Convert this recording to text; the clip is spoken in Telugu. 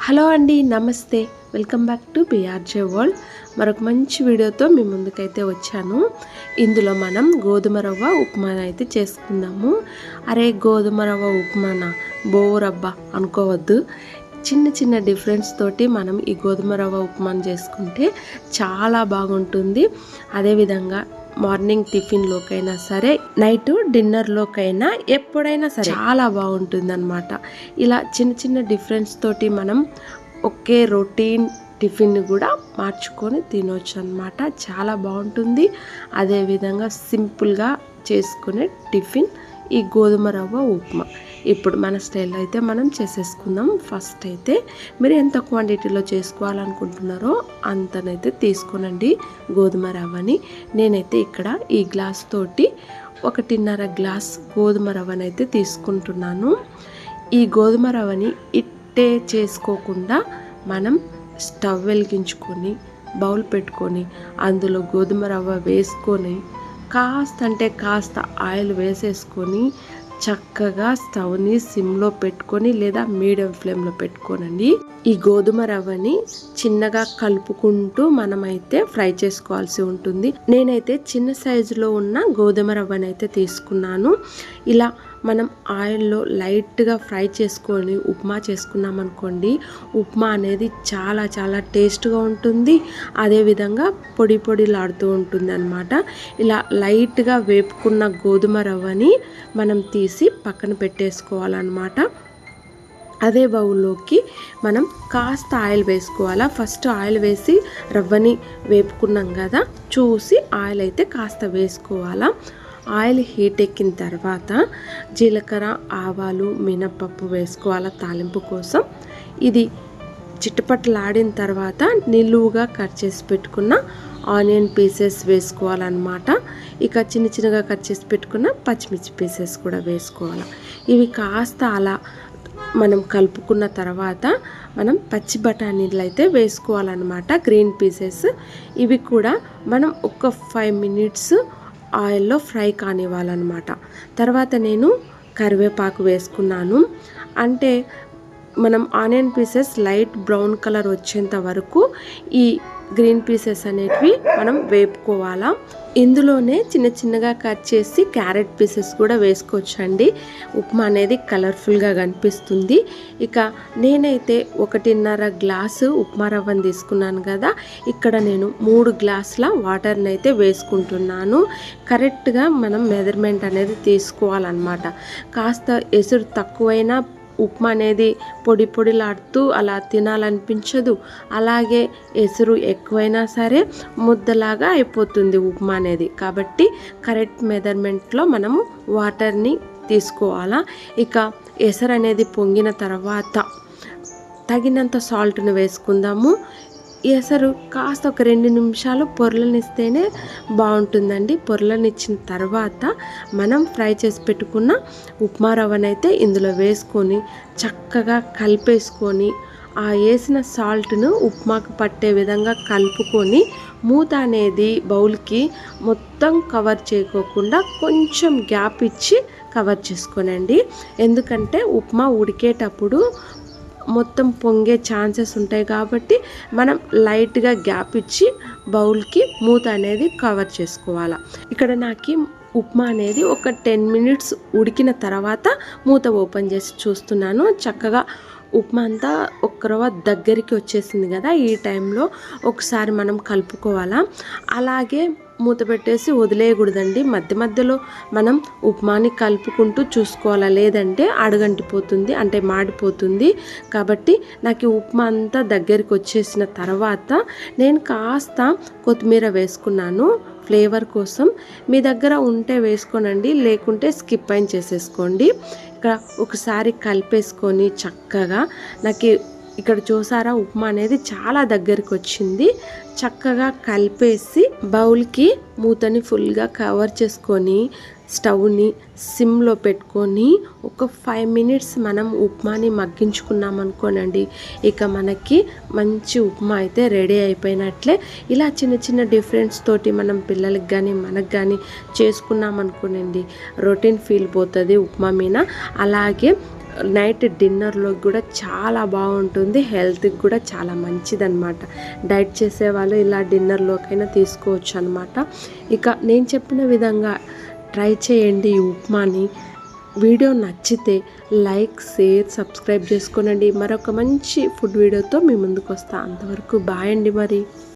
హలో అండి నమస్తే. Welcome back to BRJ world మరొక మంచి వీడియోతో మీ ముందుకైతే వచ్చాను. ఇందులో మనం గోధుమ రవ్వ ఉప్మా అయితే చేసుకుందాము. అరే గోధుమ రవ్వ ఉప్మాన? బోరబ్బా అనుకోవద్దు. చిన్న చిన్న డిఫరెన్స్ తోటి మనం ఈ గోధుమ రవ్వ ఉప్మాను చేసుకుంటే చాలా బాగుంటుంది. అదేవిధంగా మార్నింగ్ టిఫిన్లోకైనా సరే నైట్ డిన్నర్లోకైనా ఎప్పుడైనా సరే చాలా బాగుంటుంది అనమాట ఇలా చిన్న చిన్న డిఫరెన్స్ తోటి మనం ఒకే రొటీన్ టిఫిన్ కూడా మార్చుకొని తినొచ్చు అనమాట చాలా బాగుంటుంది. అదేవిధంగా సింపుల్గా చేసుకునే టిఫిన్ ఈ గోధుమ రవ్వ ఉప్మా. ఇప్పుడు మన స్టైల్లో అయితే మనం చేసేసుకుందాం. ఫస్ట్ అయితే మీరు ఎంత క్వాంటిటీలో చేసుకోవాలనుకుంటున్నారో అంతనైతే తీసుకోనండి గోధుమ రవ్వని. నేనైతే ఇక్కడ ఈ గ్లాస్ తోటి ఒకటిన్నర గ్లాస్ గోధుమ రవ్వనైతే తీసుకుంటున్నాను. ఈ గోధుమ రవ్వని ఇట్టే చేసుకోకుండా మనం స్టవ్ వెలిగించుకొని బౌల్ పెట్టుకొని అందులో గోధుమ రవ్వ వేసుకొని కాస్త అంటే కాస్త ఆయిల్ వేసేసుకొని చక్కగా స్టవ్ని సిమ్లో పెట్టుకొని లేదా మీడియం ఫ్లేమ్లో పెట్టుకోనండి. ఈ గోధుమ రవ్వని చిన్నగా కలుపుకుంటూ మనమైతే ఫ్రై చేసుకోవాల్సి ఉంటుంది. నేనైతే చిన్న సైజులో ఉన్న గోధుమ రవ్వని అయితే తీసుకున్నాను. ఇలా మనం ఆయిల్లో లైట్గా ఫ్రై చేసుకొని ఉప్మా చేసుకున్నాం అనుకోండి ఉప్మా అనేది చాలా చాలా టేస్ట్గా ఉంటుంది. అదేవిధంగా పొడి పొడిలాడుతూ ఉంటుంది అనమాట ఇలా లైట్గా వేపుకున్న గోధుమ రవ్వని మనం తీసి పక్కన పెట్టేసుకోవాలన్నమాట. అదే బౌల్లోకి మనం కాస్త ఆయిల్ వేసుకోవాలా? ఫస్ట్ ఆయిల్ వేసి రవ్వని వేపుకున్నాం కదా చూసి ఆయిల్ అయితే కాస్త వేసుకోవాలా? ఆయిల్ హీట్ ఎక్కిన తర్వాత జీలకర్ర ఆవాలు మినపప్పు వేసుకోవాలా తాలింపు కోసం. ఇది చిట్టపట్టలాడిన తర్వాత నిలువుగా కట్ చేసి పెట్టుకున్న ఆనియన్ పీసెస్ వేసుకోవాలన్నమాట. ఇక చిన్న చిన్నగా కట్ చేసి పెట్టుకున్న పచ్చిమిర్చి పీసెస్ కూడా వేసుకోవాలి. ఇవి కాస్త అలా మనం కలుపుకున్న తర్వాత మనం పచ్చి బఠానీలు అయితే వేసుకోవాలన్నమాట గ్రీన్ పీసెస్. ఇవి కూడా మనం ఒక ఫైవ్ మినిట్స్ ఆయిల్లో ఫ్రై కానివ్వాలన్నమాట. తర్వాత నేను కరివేపాకు వేసుకున్నాను. అంటే మనం onion pieces light brown colour వచ్చేంత వరకు ఈ గ్రీన్ పీసెస్ అనేటివి మనం వేపుకోవాలా. ఇందులోనే చిన్న చిన్నగా కట్ చేసి క్యారెట్ పీసెస్ కూడా వేసుకోవచ్చండి. ఉప్మా అనేది కలర్ఫుల్గా కనిపిస్తుంది. ఇక నేనైతే ఒకటిన్నర గ్లాసు ఉప్మా రవ్వను తీసుకున్నాను కదా. ఇక్కడ నేను మూడు గ్లాసుల వాటర్ని అయితే వేసుకుంటున్నాను. కరెక్ట్గా మనం మెజర్మెంట్ అనేది తీసుకోవాలన్నమాట. కాస్త ఎసురు తక్కువైనా ఉప్మా అనేది పొడి పొడిలాడుతూ అలా తినాలనిపించదు. అలాగే ఎసురు ఎక్కువైనా సరే ముద్దలాగా అయిపోతుంది ఉప్మా అనేది కాబట్టి కరెక్ట్ మెజర్మెంట్లో మనము వాటర్ని తీసుకోవాలా? ఇక ఎసరు అనేది పొంగిన తర్వాత తగినంత సాల్ట్ను వేసుకుందాము. ఎసరు కాస్త ఒక రెండు నిమిషాలు పొరలనిస్తేనే బాగుంటుందండి. పొరలనిచ్చిన తర్వాత మనం ఫ్రై చేసి పెట్టుకున్న ఉప్మా రవ్వనైతే ఇందులో వేసుకొని చక్కగా కలిపేసుకొని ఆ వేసిన సాల్ట్ను ఉప్మాకు పట్టే విధంగా కలుపుకొని మూత అనేది బౌల్కి మొత్తం కవర్ చేయకోకుండా కొంచెం గ్యాప్ ఇచ్చి కవర్ చేసుకోనండి. ఎందుకంటే ఉప్మా ఉడికేటప్పుడు మొత్తం పొంగే ఛాన్సెస్ ఉంటాయి కాబట్టి మనం లైట్గా గ్యాప్ ఇచ్చి బౌల్కి మూత అనేది కవర్ చేసుకోవాలి. ఇక్కడ నాకు ఉప్మా అనేది ఒక టెన్ మినిట్స్ ఉడికిన తర్వాత మూత ఓపెన్ చేసి చూస్తున్నాను. చక్కగా ఉప్మా అంతా ఒక రవ్వ దగ్గరికి వచ్చేసింది కదా ఈ టైంలో ఒకసారి మనం కలుపుకోవాలా. అలాగే మూత పెట్టేసి వదిలేయకూడదండి. మధ్య మధ్యలో మనం ఉప్మాని కలుపుకుంటూ చూసుకోవాలా? లేదంటే అడగంటిపోతుంది అంటే మాడిపోతుంది. కాబట్టి నాకు ఉప్మా అంతా దగ్గరికి వచ్చేసిన తర్వాత నేను కాస్త కొత్తిమీర వేసుకున్నాను. ఫ్లేవర్ కోసం మీ దగ్గర ఉంటే వేసుకోనండి లేకుంటే స్కిప్ అయిన చేసేసుకోండి. ఇక్కడ ఒకసారి కలిపేసుకొని చక్కగా నాకు ఇక్కడ చూసారా ఉప్మా అనేది చాలా దగ్గరికి వచ్చింది. చక్కగా కలిపేసి బౌల్కి మూతని ఫుల్గా కవర్ చేసుకొని స్టవ్ని సిమ్లో పెట్టుకొని ఒక ఫైవ్ మినిట్స్ మనం ఉప్మాని మగ్గించుకున్నాం అనుకోనండి ఇక మనకి మంచి ఉప్మా అయితే రెడీ అయిపోయినట్లే. ఇలా చిన్న చిన్న డిఫరెన్స్ తోటి మనం పిల్లలకి కానీ మనకు కానీ చేసుకున్నాం అనుకోనండి రొటీన్ ఫీల్ పోతుంది ఉప్మా మీద. అలాగే నైట్ డిన్నర్లో కూడా చాలా బాగుంటుంది హెల్త్కి కూడా చాలా మంచిదనమాట డైట్ చేసే వాళ్ళు ఇలా డిన్నర్లోకైనా తీసుకోవచ్చు అనమాట ఇక నేను చెప్పిన విధంగా ట్రై చేయండి ఈ ఉప్మాని. వీడియో నచ్చితే లైక్ షేర్ సబ్స్క్రైబ్ చేసుకోనండి. మరొక మంచి ఫుడ్ వీడియోతో మీ ముందుకు వస్తా అంతవరకు బాయ్ అండి మరి.